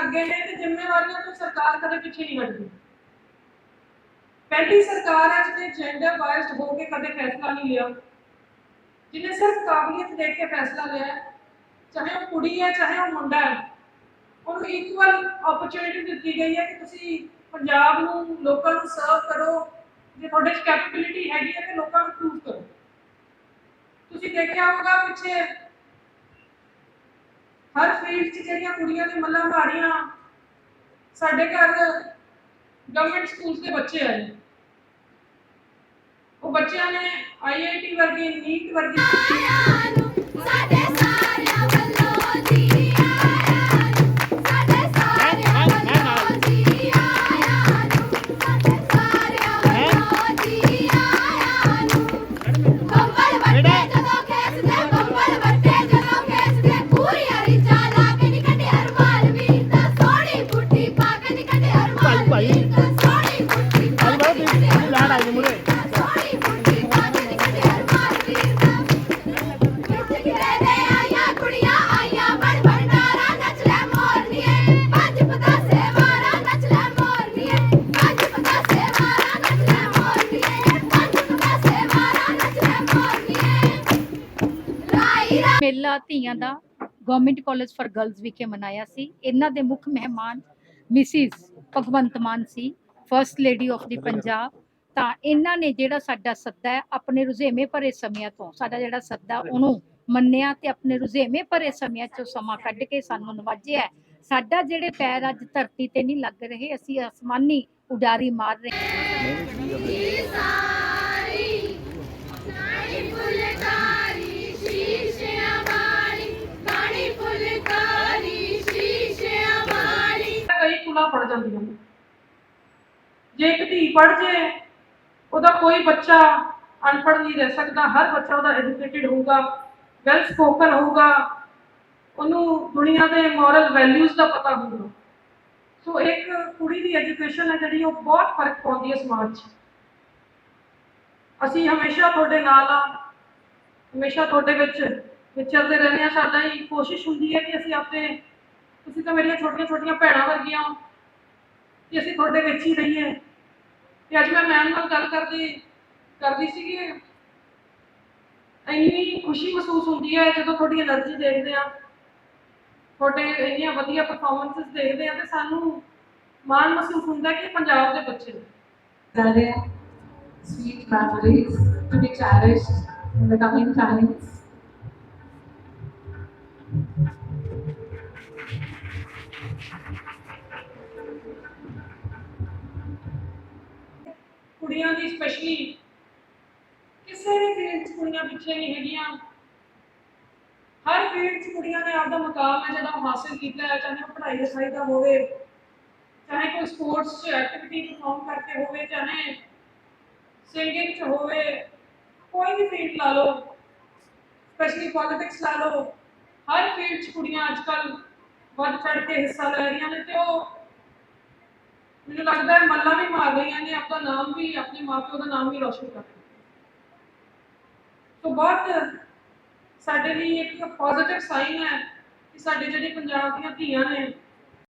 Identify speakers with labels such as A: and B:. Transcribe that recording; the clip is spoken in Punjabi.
A: ਅੱਗੇ ਨੇ ਤੇ ਜ਼ਿੰਮੇਵਾਰੀਆਂ ਤੋਂ ਸਰਕਾਰ ਕਦੇ ਪਿੱਛੇ ਨਹੀਂ ਹਟਦੀ। ਪਹਿਲੀ ਸਰਕਾਰ ਹੈ ਜਿਹਨੇ ਜੈਂਡਰ ਵਾਈਜ਼ਡ ਹੋ ਕੇ ਕਦੇ ਫੈਸਲਾ ਨਹੀਂ ਲਿਆ। ਜਿਹਨੇ ਸਿਰਫ ਕਾਬਲੀਅਤ ਦੇਖ ਕੇ ਫੈਸਲਾ ਲਿਆ ਚਾਹੇ ਉਹ ਕੁੜੀ ਹੈ, ਚਾਹੇ ਉਹ ਮੁੰਡਾ ਹੈ, ਉਹਨੂੰ ਇਕੁਅਲ ਓਪਰਚੁਨਿਟੀ ਦਿੱਤੀ ਗਈ ਹੈ ਕਿ ਤੁਸੀਂ ਪੰਜਾਬ ਨੂੰ, ਲੋਕਾਂ ਨੂੰ ਸਰਵ ਕਰੋ, ਜੇ ਤੁਹਾਡੇ ਚ ਹੈਗੀ ਹੈ ਤੇ ਲੋਕਾਂ ਨੂੰ ਪ੍ਰੂਵ ਕਰੋ। ਤੁਸੀਂ ਦੇਖਿਆ ਹੋਗਾ ਪਿੱਛੇ ਹਰ ਫੀਲਡ 'ਚ ਜਿਹੜੀਆਂ ਕੁੜੀਆਂ ਨੇ ਮੱਲਾਂ ਮਾਰੀਆਂ ਸਾਡੇ ਘਰ ਗਵਰਨਮੈਂਟ ਸਕੂਲਸ ਦੇ ਬੱਚੇ ਆਏ। ਉਹ ਬੱਚਿਆਂ ਨੇ ਆਈਆਈਟੀ ਵਰਗੀ ਨੀਟ ਵਰਗੀ
B: ਮੇਲਾ ਧੀਆਂ ਦਾ ਗਵਰਨਮੈਂਟ ਕਾਲਜ ਫਾਰ ਗਰਲਜ਼ ਵਿਖੇ ਮਨਾਇਆ ਸੀ। ਇਹਨਾਂ ਦੇ ਮੁੱਖ ਮਹਿਮਾਨ Mrs Bhagwant Mann C first lady of the Punjab. ਤਾਂ ਇਹਨਾਂ ਨੇ ਜਿਹੜਾ ਸਾਡਾ ਸੱਦਾ ਹੈ, ਆਪਣੇ ਰੁਝੇਵੇਂ ਭਰੇ ਸਮਿਆਂ ਤੋਂ, ਸਾਡਾ ਜਿਹੜਾ ਸੱਦਾ ਉਹਨੂੰ ਮੰਨਿਆ ਤੇ ਆਪਣੇ ਰੁਝੇਵੇਂ ਭਰੇ ਸਮਿਆਂ ਚੋਂ ਸਮਾਂ ਕੱਢ ਕੇ ਸਾਨੂੰ ਨਵਾਜਿਆ ਸਾਡਾ ਜਿਹੜੇ ਪੈਰ ਅੱਜ ਧਰਤੀ ਤੇ ਨਹੀਂ ਲੱਗ ਰਹੇ, ਅਸੀਂ ਅਸਮਾਨੀ ਉਡਾਰੀ ਮਾਰ ਰਹੇ
C: ਸਾਰੀ
A: ਜਾਂਦੀਆਂ ਨੇ। ਜੇ ਇੱਕ ਧੀ ਪੜ ਜੇ, ਉਹਦਾ ਕੋਈ ਬੱਚਾ ਅਨਪੜ੍ਹ ਨਹੀਂ ਰਹਿ ਸਕਦਾ, ਹਰ ਬੱਚਾ ਉਹਦਾ ਐਜੂਕੇਟਿਡ ਹੋਊਗਾ ਵੈਲ ਸਪੋਕਨ ਹੋਊਗਾ, ਉਹਨੂੰ ਦੁਨੀਆ ਦੇ ਮੋਰਲ ਵੈਲਿਊਜ਼ ਦਾ ਪਤਾ ਹੋਊਗਾ। ਸੋ ਇੱਕ ਕੁੜੀ ਦੀ ਐਜੂਕੇਸ਼ਨ ਹੈ ਜਿਹੜੀ ਉਹ ਬਹੁਤ ਫ਼ਰਕ ਪਾਉਂਦੀ ਹੈ ਸਮਾਜ 'ਚ। ਅਸੀਂ ਹਮੇਸ਼ਾ ਤੁਹਾਡੇ ਨਾਲ ਆ, ਹਮੇਸ਼ਾ ਤੁਹਾਡੇ ਵਿੱਚ ਵਿਚਰਦੇ ਰਹਿੰਦੇ ਆ ਸਾਡਾ ਹੀ ਕੋਸ਼ਿਸ਼ ਹੁੰਦੀ ਹੈ ਕਿ ਅਸੀਂ ਆਪਣੇ, ਤੁਸੀਂ ਤਾਂ ਮੇਰੀਆਂ ਛੋਟੀਆਂ ਛੋਟੀਆਂ ਭੈਣਾਂ ਵਰਗੀਆਂ ਹੋ। ਕਿ ਅਸੀਂ ਤੁਹਾਡੇ ਵਿੱਚ ਹੀ ਰਹੀਏ। ਤੇ ਅੱਜ ਮੈਂ ਮੈਮ ਨਾਲ ਗੱਲ ਕਰਦੀ ਕਰਦੀ ਸੀਗੀ। ਇੰਨੀ ਖੁਸ਼ੀ ਮਹਿਸੂਸ ਹੁੰਦੀ ਹੈ ਜਦੋਂ ਤੁਹਾਡੀ એનર્ਜੀ ਦੇਖਦੇ ਆ ਤੁਹਾਡੇ ਇੰਨੀਆਂ ਵਧੀਆ ਪਰਫਾਰਮੈਂਸਸ ਦੇਖਦੇ ਆ ਤੇ ਸਾਨੂੰ ਮਾਣ ਮਹਿਸੂਸ ਹੁੰਦਾ ਕਿ ਪੰਜਾਬ ਦੇ ਬੱਚੇ ਨੇ।
D: ਸਾਰੇ sweet memories to be cherished in the.
A: ਕੁੜੀਆਂ ਦੀ ਸਪੈਸ਼ਲੀ ਕਿਸੇ ਵੀ ਫੀਲਡ 'ਚ ਕੁੜੀਆਂ ਪਿੱਛੇ ਨਹੀਂ ਹੈਗੀਆਂ। ਹਰ ਫੀਲਡ 'ਚ ਕੁੜੀਆਂ ਨੇ ਆਪਦਾ ਮੁਕਾਮ ਹੈ ਜਿਹੜਾ ਉਹ ਕੀਤਾ ਹੈ, ਚਾਹੇ ਉਹ ਪੜ੍ਹਾਈ ਲਿਖਾਈ ਦਾ ਹੋਵੇ, ਚਾਹੇ ਕੋਈ ਸਪੋਰਟਸ 'ਚ ਐਕਟੀਵਿਟੀ ਪਰਫਾਰਮ ਕਰਕੇ ਹੋਵੇ, ਚਾਹੇ ਸਿੰਗਿੰਗ 'ਚ ਹੋਵੇ, ਕੋਈ ਵੀ ਫੀਲਡ ਲਾ ਲਓ ਸਪੈਸ਼ਲੀ ਪੋਲਿਟਿਕਸ ਲਾ ਲਓ, ਹਰ ਫੀਲਡ 'ਚ ਕੁੜੀਆਂ ਅੱਜ ਕੱਲ੍ਹ ਵੱਧ ਚੜ ਕੇ ਹਿੱਸਾ ਲੈ ਰਹੀਆਂ ਨੇ ਤੇ ਉਹ ਮੈਨੂੰ ਲੱਗਦਾ ਹੈ ਮੱਲਾ ਵੀ ਮਾਰ ਰਹੀਆਂ ਨੇ ਆਪਣਾ ਨਾਮ ਵੀ ਆਪਣੇ ਮਾਪਿਓ ਦਾ ਨਾਮ ਵੀ ਰੋਸ਼ਨ ਕਰ ਰਹੀਆਂ ਸੋ ਬਹੁਤ ਸਾਡੇ ਲਈ ਇੱਕ ਪੋਜ਼ਿਟਿਵ ਸਾਈਨ ਹੈ ਕਿ ਸਾਡੇ ਜਿਹੜੇ ਪੰਜਾਬ ਦੀਆਂ ਧੀਆਂ ਨੇ